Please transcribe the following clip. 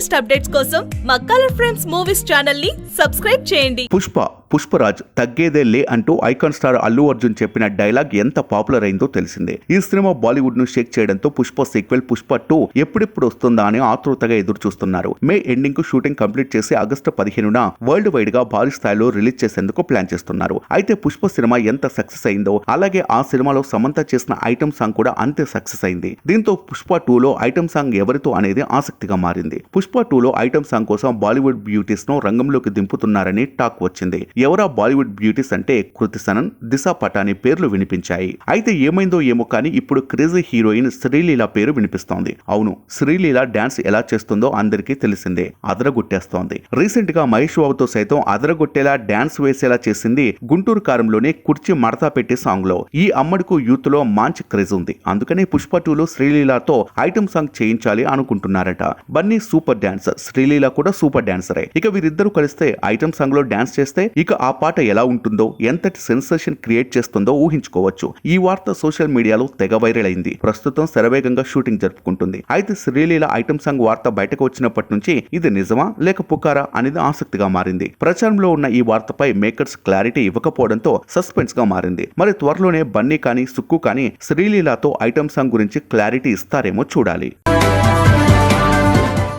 Latest updates కోసం మా colour frames movies ఛానల్ని సబ్స్క్రైబ్ చేయండి. పుష్ప పుష్పరాజ్ తగ్గేదే లే అంటూ ఐకాన్ స్టార్ అల్లు అర్జున్ చెప్పిన డైలాగ్ ఎంత పాపులర్ అయిందో తెలిసిందే. ఈ సినిమా బాలీవుడ్ను షేక్ చేయడంతో పుష్ప సీక్వెల్ పుష్ప టూ ఎప్పుడెప్పుడు వస్తుందా అని ఆతృతగా ఎదురు చూస్తున్నారు మే ఎండింగ్కు షూటింగ్ కంప్లీట్ చేసి ఆగస్టు పదిహేనున వరల్డ్ వైడ్గా భారీ స్థాయిలో రిలీజ్ చేసేందుకు ప్లాన్ చేస్తున్నారు. అయితే పుష్ప సినిమా ఎంత సక్సెస్ అయిందో అలాగే ఆ సినిమాలో సమంత చేసిన ఐటమ్ సాంగ్ కూడా అంతే సక్సెస్ అయింది. దీంతో పుష్ప టూ లో ఐటమ్ సాంగ్ ఎవరితో అనేది ఆసక్తిగా మారింది. పుష్ప టూ లో ఐటమ్ సాంగ్ కోసం బాలీవుడ్ బ్యూటీస్ను రంగంలోకి దింపుతున్నారని టాక్ వచ్చింది. ఎవరా బాలీవుడ్ బ్యూటీస్ అంటే కృతి సనన్ దిశా పటాని పేర్లు వినిపించాయి. అయితే ఏమైందో ఏమో కానీ ఇప్పుడు క్రేజీ హీరోయిన్ శ్రీలీల పేరు వినిపిస్తోంది. అవును శ్రీలీల డాన్స్ ఎలా చేస్తుందో అందరికీ తెలిసిందే. అదరగొట్టేస్తోంది. రీసెంట్గా మహేష్ బాబుతో సైతం అదరగొట్టేలా డాన్స్ వేసేలా చేసింది గుంటూరు కారంలోనే కుర్చీ మడతా పెట్టే సాంగ్లో ఈ అమ్మడికు యూత్లో మంచి క్రేజ్ ఉంది. అందుకనే పుష్ప టూలో శ్రీలీలతో ఐటమ్ సాంగ్ చేయించాలి అనుకుంటున్నారట. Bunny super dancer. శ్రీలీల కూడా సూపర్ డాన్సరే. ఇక వీరిద్దరూ కలిస్తే ఐటమ్ సాంగ్లో డాన్స్ చేస్తే ఇక ఆ పాట ఎలా ఉంటుందో ఎంతటి సెన్సేషన్ క్రియేట్ చేస్తుందో ఊహించుకోవచ్చు. ఈ వార్త సోషల్ మీడియాలో తెగ వైరల్ అయింది. ప్రస్తుతం శరవేగంగా షూటింగ్ జరుపుకుంటుంది. అయితే శ్రీలీల ఐటమ్ సాంగ్ వార్త బయటకు వచ్చినప్పటి నుంచి ఇది నిజమా లేక పుకారా అనేది ఆసక్తిగా మారింది. ప్రచారంలో ఉన్న ఈ వార్తపై మేకర్స్ క్లారిటీ ఇవ్వకపోవడంతో సస్పెన్స్గా మారింది. మరి త్వరలోనే బన్నీ కానీ సుక్కు కానీ శ్రీలీలతో ఐటమ్ సాంగ్ గురించి క్లారిటీ ఇస్తారేమో చూడాలి.